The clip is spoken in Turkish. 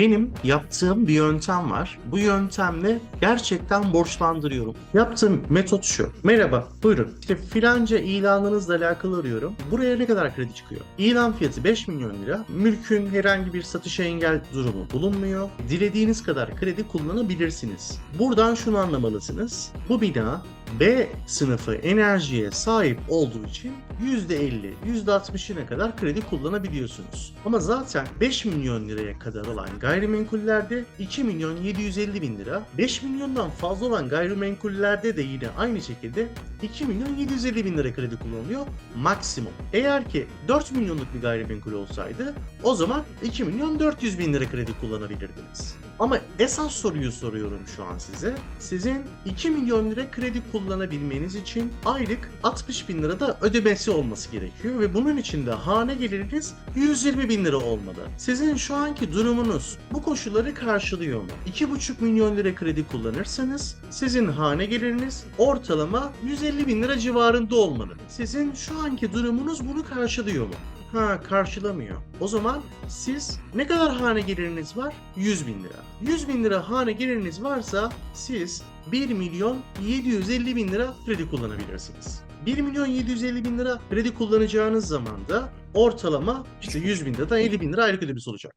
Benim yaptığım bir yöntem var. Bu yöntemle gerçekten borçlandırıyorum. Yaptığım metot şu. Merhaba, buyurun. İşte filanca ilanınızla alakalı arıyorum. Buraya ne kadar kredi çıkıyor? İlan fiyatı 5 milyon lira. Mülkün herhangi bir satışa engel durumu bulunmuyor. Dilediğiniz kadar kredi kullanabilirsiniz. Buradan şunu anlamalısınız. Bu bina B sınıfı enerjiye sahip olduğu için %50, %60'ına kadar kredi kullanabiliyorsunuz. Ama zaten 5 milyon liraya kadar olan gayrimenkullerde 2 milyon 750 bin lira, 5 milyondan fazla olan gayrimenkullerde de yine aynı şekilde 2 milyon 750 bin lira kredi kullanılıyor maksimum. Eğer ki 4 milyonluk bir gayrimenkul olsaydı o zaman 2 milyon 400 bin lira kredi kullanabilirdiniz. Ama esas soruyu soruyorum şu an size. Sizin 2 milyon lira kredi kullanabilmeniz için aylık 60 bin lira da ödemesi olması gerekiyor ve bunun için de hane geliriniz 120 bin lira olmalı. Sizin şu anki durumunuz bu koşulları karşılıyor mu? 2,5 milyon lira kredi kullanırsanız sizin hane geliriniz ortalama 150 bin lira civarında olmalı. Sizin şu anki durumunuz bunu karşılıyor mu? Ha karşılamıyor. O zaman siz ne kadar hane geliriniz var? 100 bin lira. 100 bin lira hane geliriniz varsa siz 1 milyon 750 bin lira kredi kullanabilirsiniz. 1 milyon 750 bin lira kredi kullanacağınız zaman da ortalama işte 100 bin liradan 50 bin lira aylık ödemesi olacak.